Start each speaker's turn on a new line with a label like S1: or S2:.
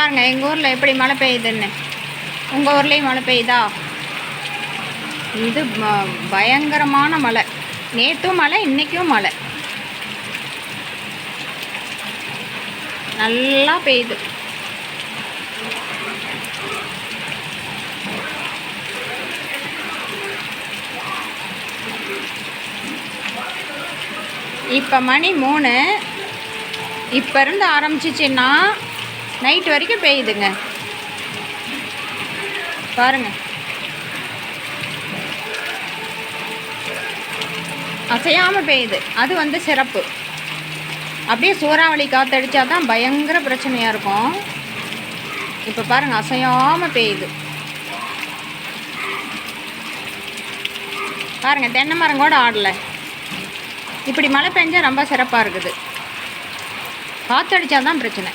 S1: பாருங்கள் எங்கள் ஊரில் எப்படி மழை பெய்யுதுன்னு. உங்கள் ஊர்லேயும் மழை பெய்யுதா? இது பயங்கரமான மழை. நேற்றும் மழை இன்றைக்கும் மழை. நல்லா பெய்யுது. இப்போ மணி மூணு. இப்போ இருந்து ஆரம்பிச்சிச்சின்னா நைட் வரைக்கும் பெய்யுதுங்க. பாருங்க. அசையாமல் பெய்யுது. அது வந்து சிறப்பு. அப்படியே சூறாவளி காற்றடிச்சா தான் பயங்கர பிரச்சனையாக இருக்கும். இப்போ பாருங்கள் அசையாமல் பெய்யுது. பாருங்கள் தென்னை மரம் கூட ஆடலை. இப்படி மழை பெஞ்சால் ரொம்ப சிறப்பாக இருக்குது. காற்றடிச்சா தான் பிரச்சனை.